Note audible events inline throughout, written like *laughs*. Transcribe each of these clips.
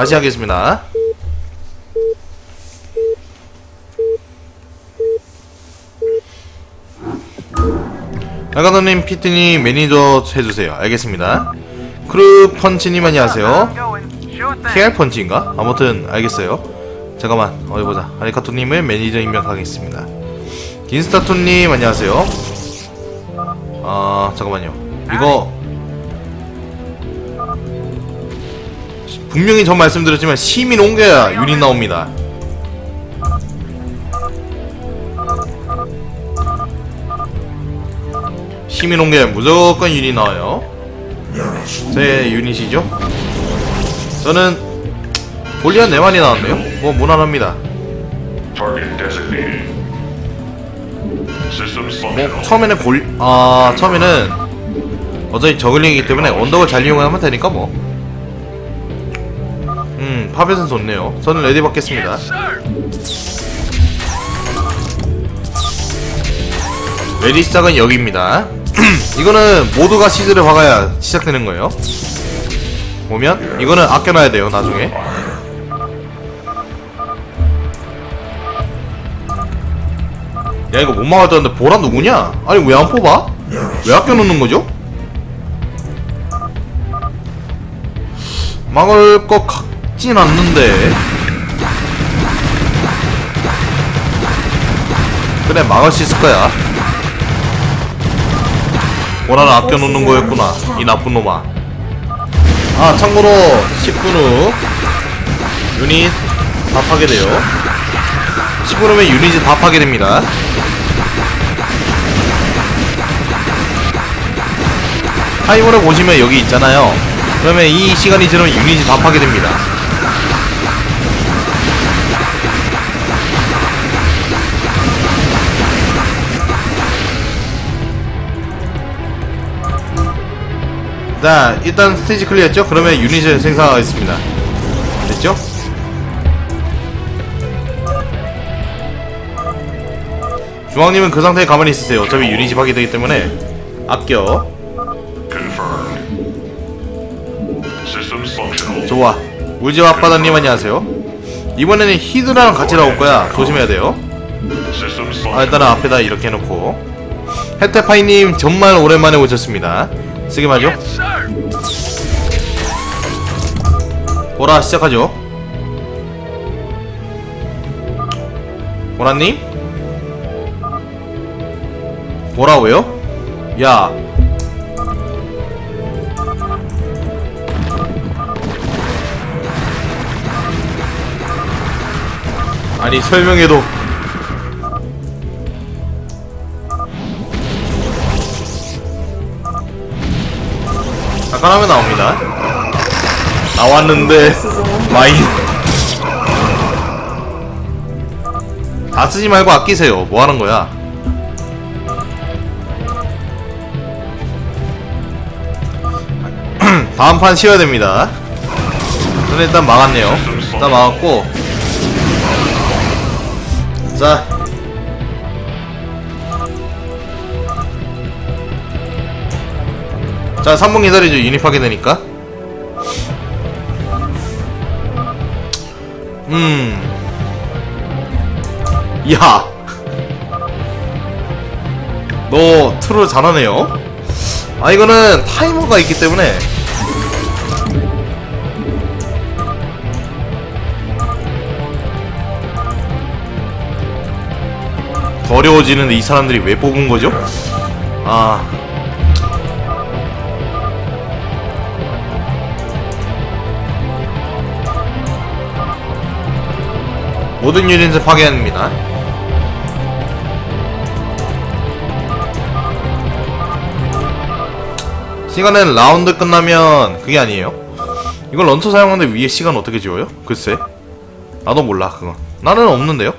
다시 하겠습니다. 아가더님, 피트님, 매니저 해주세요. 알겠습니다. 크루펀치님 안녕하세요. KR 펀치인가? 아무튼 알겠어요. 잠깐만 어디 보자. 아리카토님을 매니저 임명하겠습니다. 긴스타톤님 안녕하세요. 아 잠깐만요. 이거 분명히 전 말씀드렸지만 시민 옮겨야 유닛 나옵니다. 시민 옮겨야 무조건 유닛 나와요. 제 유닛이죠. 저는 골리앗 4마리 나왔네요. 뭐 무난합니다. 뭐. 처음에는 골, 아 처음에는 어차피 저글링이기 때문에 언덕을 잘 이용하면 되니까 뭐. 음 파벳은 좋네요. 저는 레디 받겠습니다. 레디 시작은 여기입니다. *clears throat* 이거는 모두가 시즈를 박아야 시작되는 거예요. 보면 이거는 아껴놔야 돼요 나중에. 야 이거 못 막았다는데 보라 누구냐? 아니 왜 안 뽑아? 왜 아껴놓는 거죠? 막을 것 같 진 않는데. 그래 막을 수 있을 거야. 보라를 아껴놓는 거였구나 이 나쁜 놈아. 아 참고로 10분 후 유닛 다 파괴돼요. 10분 후면 유닛이 다 파괴됩니다. 타이머를 보시면 여기 있잖아요. 그러면 이 시간이 지나면 유닛이 다 파괴됩니다 자 일단 스테이지 클리어했죠? 그러면 유닛을 생성하겠습니다 됐죠? 중앙님은 그 상태에 가만히 있으세요 어차피 유닛이 파괴되기 때문에 아껴. 좋아 울지와 앞바다님 안녕하세요 이번에는 히드라랑 같이 나올 거야 조심해야 돼요 아. 일단은 앞에다 이렇게 해놓고 혜태파이님 정말 오랜만에 오셨습니다 쓰게 마죠 보라 시작하죠. 보라님? 보라 왜요? 야. 아니 설명해도 잠깐 하면 나옵니다. 나왔는데 마인 다 쓰지 말고 아끼세요. 뭐 하는 거야? *clears throat* 다음 판 쉬어야 됩니다. 저는 일단 막았네요. 일단 막았고. 자 자, 3분 기다리죠. 유닛 파괴되니까. 음. 야. *laughs* 너 트롤 잘하네요. 아, 이거는 타이머가 있기 때문에. 더 어려워지는데 이 사람들이 왜 뽑은 거죠? 아. 모든 유닛을 파괴합니다. 시간은 라운드 끝나면 그게 아니에요. 이걸 런처 사용하는데 위에 시간 어떻게 지워요? 글쎄. 나도 몰라 그건. 나는 없는데요.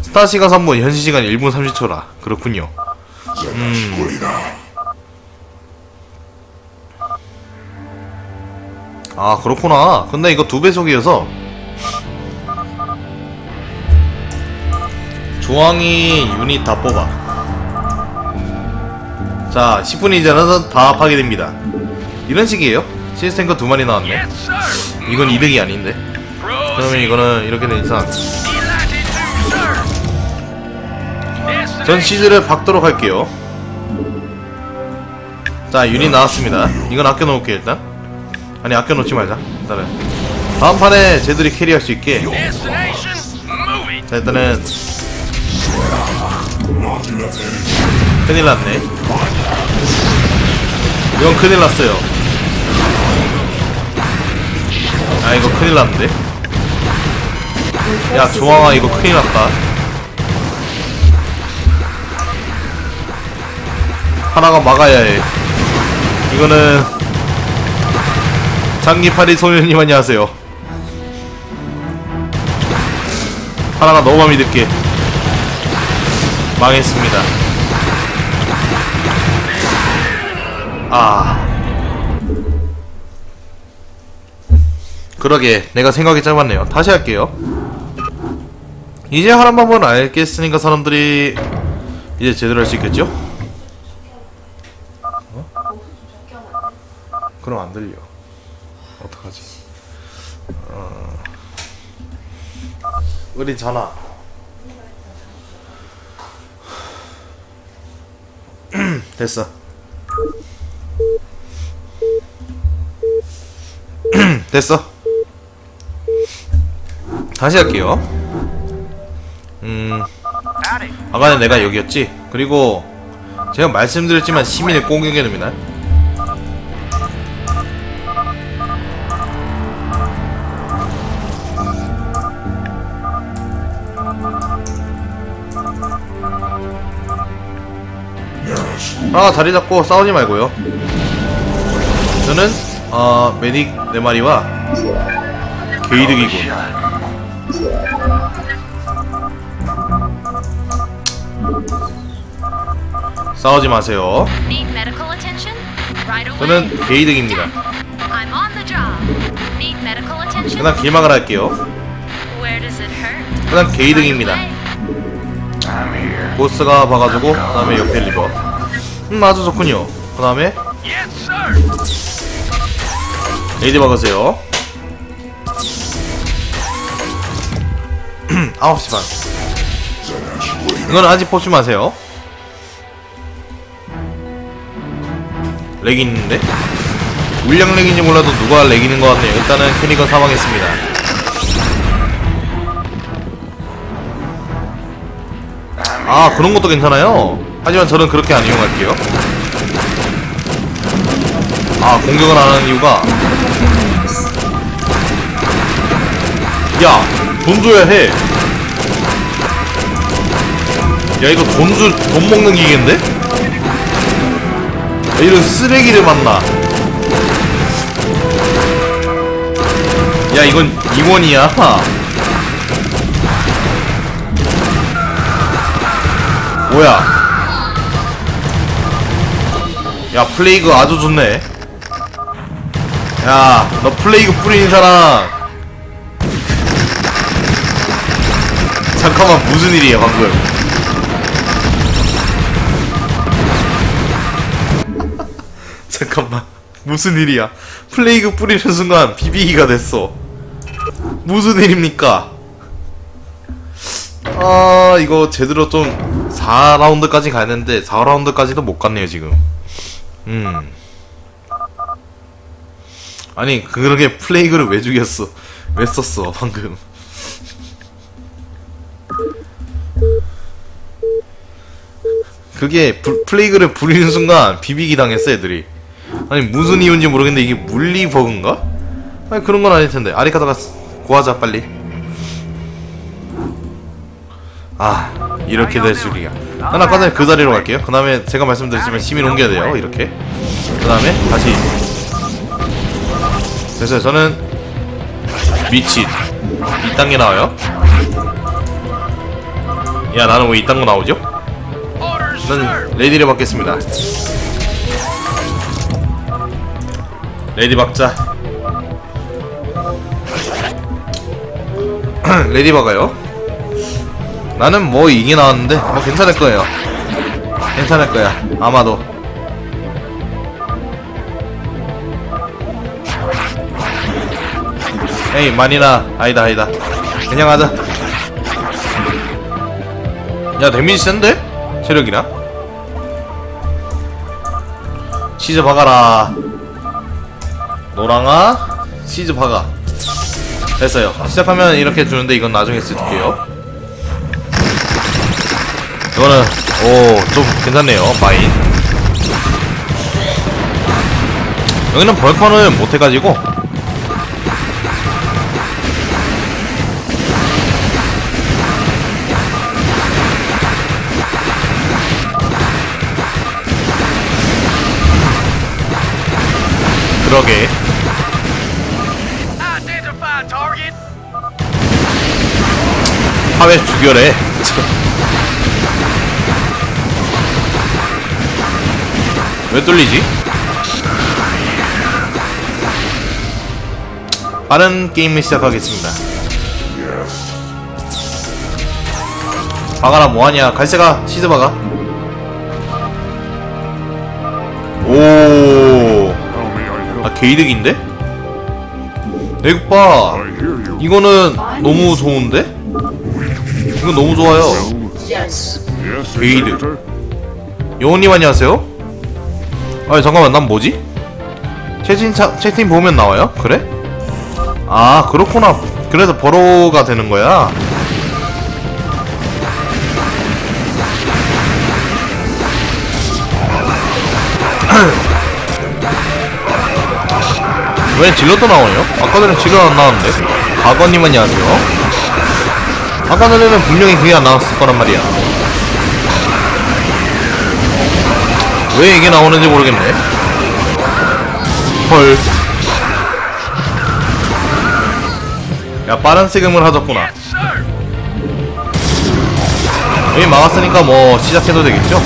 스타 시간 3분, 현실 시간 1분 30초라. 그렇군요. 아 그렇구나. 근데 이거 두 배속이어서 조항이 유닛 다 뽑아. 자, 10분이 지나서 다 파괴됩니다. 이런 식이에요. 시스템거 두 마리 나왔네. 이건 이득이 아닌데. 그러면 이거는 이렇게 된 이상. 전 시즈를 박도록 할게요. 자 유닛 나왔습니다. 이건 아껴놓을게 일단. 아니 아껴놓지 말자 일단은 다음 판에 쟤들이 캐리할 수 있게. 자 일단은 큰일 났네. 이건 큰일 났어요. 아 이거 큰일 났는데? 야 조항아 이거 큰일 났다. 하나가 막아야 해. 이거는 장기파리 소년님 안녕하세요. 하나가 너무 맘이 늦게 망했습니다. 아. 그러게 내가 생각이 짧았네요. 다시 할게요. 이제 하란 방법은 알겠으니까 사람들이 이제 제대로 할 수 있겠죠? 어? 그럼 안 들려. 어떡하지? 어... 우리 전화 됐어. *clears throat* 됐어. 다시 할게요. 음 아까는 내가 여기였지? 그리고 제가 말씀드렸지만 시민을 공격해 냅니 다아 자리 잡고 싸우지 말고요 저는 어 메딕 네 마리와 게이득이군 싸우지 마세요. 저는 게이득입니다? 그다음 길막을 할게요? 그다음 게이득입니다. 보스가 봐가지고 그 다음에 옆에 리버 음 아주 좋군요. 그 다음에? 레이디 박으세요. *clears throat* 9시 반. 이거는 아직 보지 마세요. 렉이 있는데? 물량 렉인지 몰라도 누가 렉 있는 것 같네요. 일단은 캐니건 사망했습니다 아 그런 것도 괜찮아요? 하지만 저는 그렇게 안 이용할게요. 아 공격을 안 하는 이유가. 야돈 줘야 해 야 이거 돈 주, 돈 먹는 기계인데? 야, 이런 쓰레기를 만나. 야 이건 임원이야 뭐야? 야 플레이그 아주 좋네. 야 너 플레이그 뿌리는 사람. 잠깐만 무슨 일이야 방금? *laughs* 잠깐만 무슨 일이야? 플레이그 뿌리는 순간 비비기가 됐어. 무슨 일입니까? 아 이거 제대로 좀 4라운드까지 가야되는데 4라운드까지도 못 갔네요 지금. 음. 아니 그러게 플레이그를 왜 죽였어? 왜 썼어 방금? 그게 불- 플레이그를 부리는 순간 비비기 당했어 애들이. 아니 무슨 이유인지 모르겠는데 이게 물리 버그인가? 아니 그런 건 아닐 텐데. 아리카다가 구하자 빨리. 아 이렇게 될 줄이야. 난 아까 전에 그 자리로 갈게요. 그 다음에 제가 말씀드렸지만 시민 옮겨야 돼요 이렇게. 그 다음에 다시. 됐어요 저는 미친. 이딴 게 나와요. 야 나는 왜 이딴 거 나오죠? 난 레디를 받겠습니다. 레디 박자. *clears throat* 레디 박아요 나는 뭐 이게 나왔는데 뭐 괜찮을 거예요. 괜찮을 거야 아마도. 에이 많이나 아니다 아니다. 그냥 하자. 야 데미지 센데? 체력이나? 시즈 박아라. 노랑아 시즈 박아. 됐어요. 시작하면 이렇게 주는데 이건 나중에 쓸게요 이거는 오 좀 괜찮네요. 마인. 여기는 벌컨을 못해가지고. 그러게. 하회 죽여래 *laughs* 왜 뚫리지? 빠른 게임을 시작하겠습니다 박아라 뭐하냐 갈새가 시드 박아 오 Tell me I help. 아 개이득인데? 내국 봐. 이거는 너무 좋은데? 이건 너무 좋아요. Executor. 여우님 안녕하세요 아 잠깐만 난 뭐지? 채팅, 차, 채팅 보면 나와요? 그래? 아 그렇구나 그래서 버로가 되는 거야 *clears throat* 왜 질러도 나오네요? 아까 전에 질러 안 나왔는데 박원님 안녕하세요 아까 전에는 분명히 그게 안 나왔을 거란 말이야 왜 이게 나오는지 모르겠네 헐. 야 빠른 세금을 하셨구나. 여기 막았으니까 뭐 시작해도 되겠죠?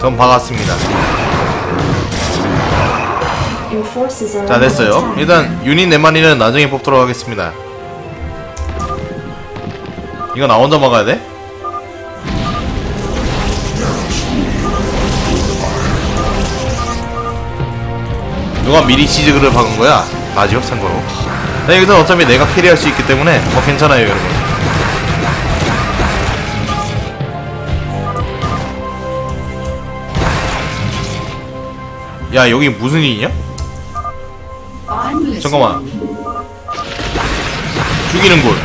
전 박았습니다 자 됐어요 일단 유닛 네 마리는 나중에 뽑도록 하겠습니다 이거 나 혼자 막아야 돼? 누가 미리 시즈그를 박은 거야? 나지요 참고로 나 여기서 어차피 내가 캐리할 수 있기 때문에 뭐 괜찮아요 여러분 야 여기 무슨 일이냐? 잠깐만 죽이는 곳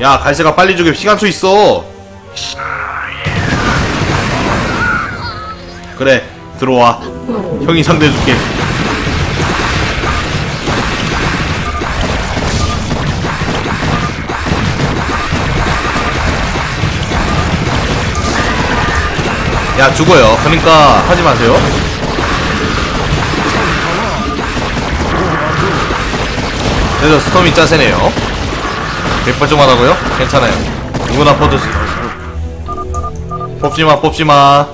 야, 갈새가 빨리 죽여. 시간초 있어. 그래, 들어와. 형이 상대해줄게. 야, 죽어요. 그러니까 하지 마세요. 그래서 스톰이 짜세네요. 백발좀하다고요? 괜찮아요. 누구나 퍼드 뽑지마 뽑지마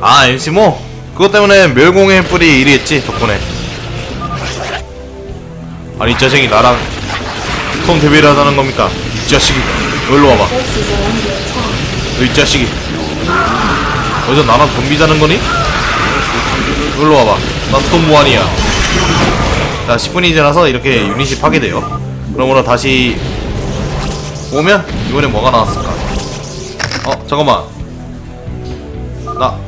아 MC모? 그것 때문에 멸공의 뿔이 이리 했지 덕분에 아니 이 자식이 나랑 스톰 대비를 하자는 겁니까? 이 자식이 여기로 와봐 너 이 자식이 어디서 나랑 덤비자는 거니? 여기로 와봐. 나 스톰 무한이야. 자 10분이 지나서 이렇게 유닛이 파괴돼요. 그러므로 다시 오면 이번에 뭐가 나왔을까? 어 잠깐만. 나.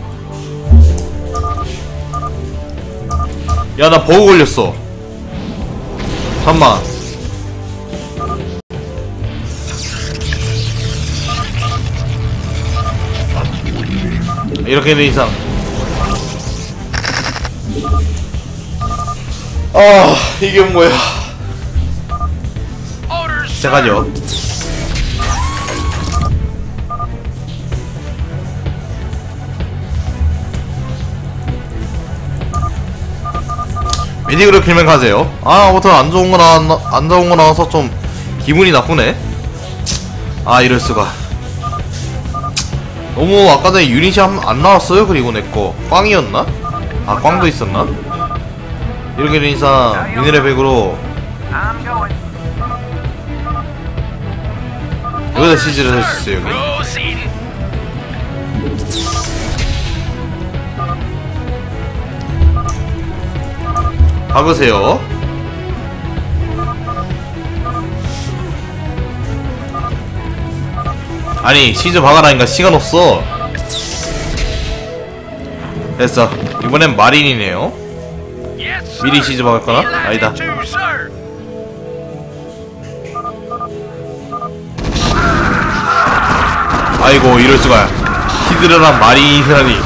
야 나 버그 걸렸어. 잠만. 이렇게 된 이상 아 이게 뭐야. 시작하죠 킬면 가세요 아 아무튼 안 좋은 거 나왔 안 좋은 거 나와서 좀 기분이 나쁘네 아 이럴수가 너무 아까 전에 유닛이 한- 안 나왔어요 그리고 내거 꽝이었나? 아 꽝도 있었나? 이렇게 된 이상 미네랄 백으로. 여기다 시즈를 할 수 있어요 여기. 박으세요 아니 시즈 박아라니까 시간 없어 됐어 이번엔 마린이네요. 미리 박을까나? 아니다. 아이고 이럴수가 히드라란 마린이라니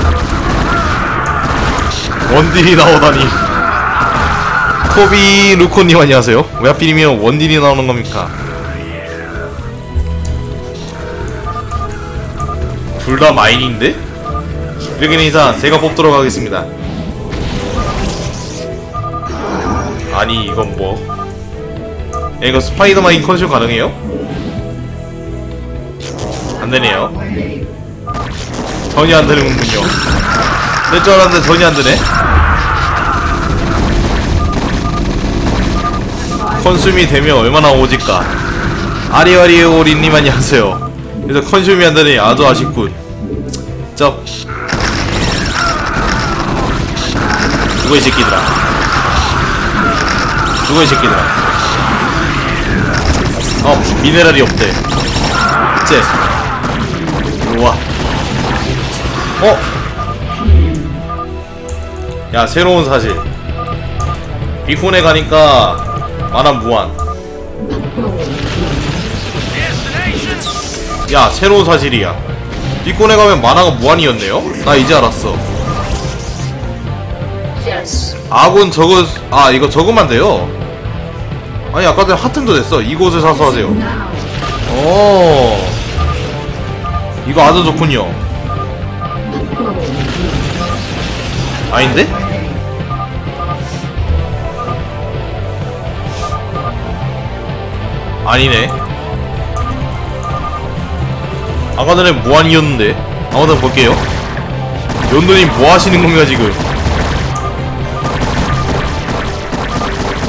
원딜이 나오다니 토비 루코님 안녕하세요 왜 하필이면 원딜이 나오는 겁니까 둘 다 마인인데? 이렇게 된 이상 제가 뽑도록 하겠습니다 아니 이건 뭐. 야, 이거 스파이더마인 컨슈 가능해요? 안되네요. 전혀 안되는군요. 될 줄 알았는데 전혀 안되네. 컨슘이 되면 얼마나 오질까? 아리아리오리님 안녕하세요. 그래서 컨슘이 안되니 아주 아쉽군. 쩝 죽어 이 새끼들아 죽어 이 새끼들아 어 미네랄이 없대 쟤 우와 어? 야 새로운 사실 비콘에 가니까 만화 무한. 야 새로운 사실이야 비콘에 가면 만화가 무한이었네요? 나 이제 알았어. 아군 저거 아 이거 적으면 돼요? 아니 아까 전에 하튼도 됐어. 이곳을 사수하세요. 오. 이거 아주 좋군요. 아닌데? 아니네. 아까 전에 무한이었는데. 아무튼 볼게요. 연돈님 뭐 하시는 건가 지금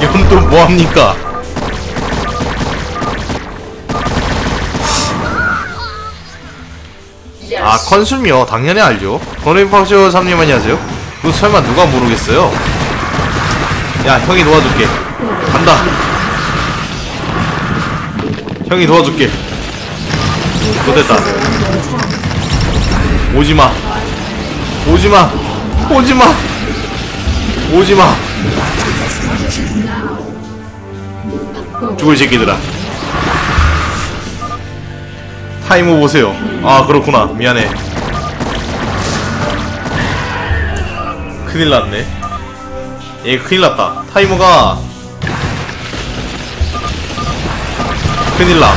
이건 또 뭐합니까? 아 컨슘이요. 당연히 알죠. 버네파쇼 삼님 안녕하세요. 그거 설마 누가 모르겠어요? 야 형이 도와줄게. 간다. 형이 도와줄게. 못됐다. 오지마. 오지마. 오지마. 오지마 죽을 새끼들아 타이머 보세요 아 그렇구나 미안해 큰일 났네 얘 큰일 났다 타이머가 큰일 나.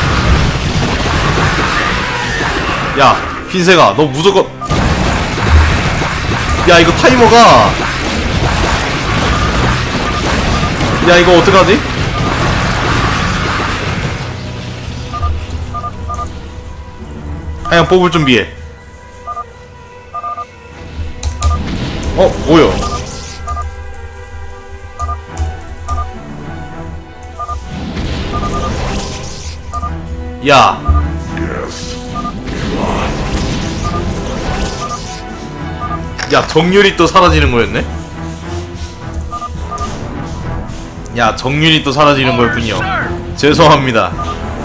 야, 흰색아, 너 무조건. 야, 이거 타이머가. 야, 이거 어떡하지? 그냥 뽑을 준비해. 어, 뭐야? 야. 야, 정률이 또 사라지는 거였네? 야, 정률이 또 사라지는 거였군요. 죄송합니다.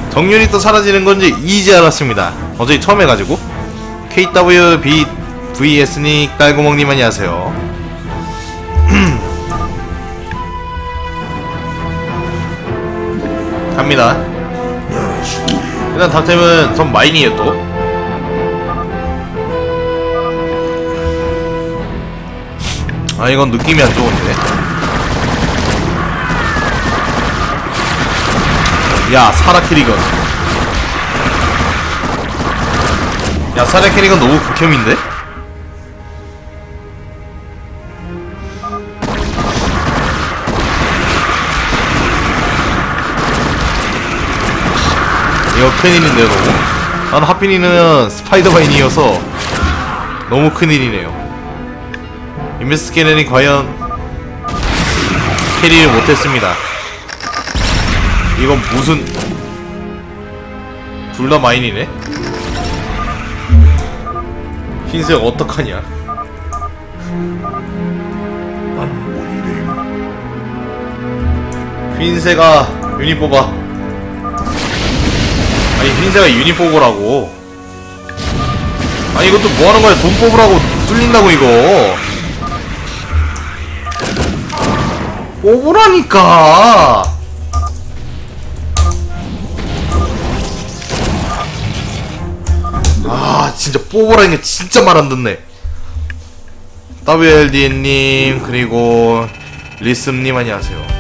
정률이 또 사라지는 건지 이제 알았습니다. 어차피 처음 해가지고. KWB VS닉 딸구멍님 안녕하세요. *clears throat* 갑니다. 일단 닥템은 전 마인이에요 또. 아 이건 느낌이 안 좋은데. 야 사라 캐리건. 야 사라 캐리건 너무 극혐인데? 이거 큰일인데요 너무 난 하필이는 스파이더맨이어서 너무 큰일이네요 인베스케넨이 과연 캐리를 못했습니다. 이건 무슨 둘 다 마인이네? 흰색 어떡하냐? 흰색아 유닛 뽑아 아니 흰색아 유닛 뽑으라고. 아니 이것도 뭐하는 거야? 돈 뽑으라고 뚫린다고 이거. 뽑으라니까 아 진짜 뽑으라니까 진짜 말 안 듣네. WLD님 그리고 리슴님 안녕하세요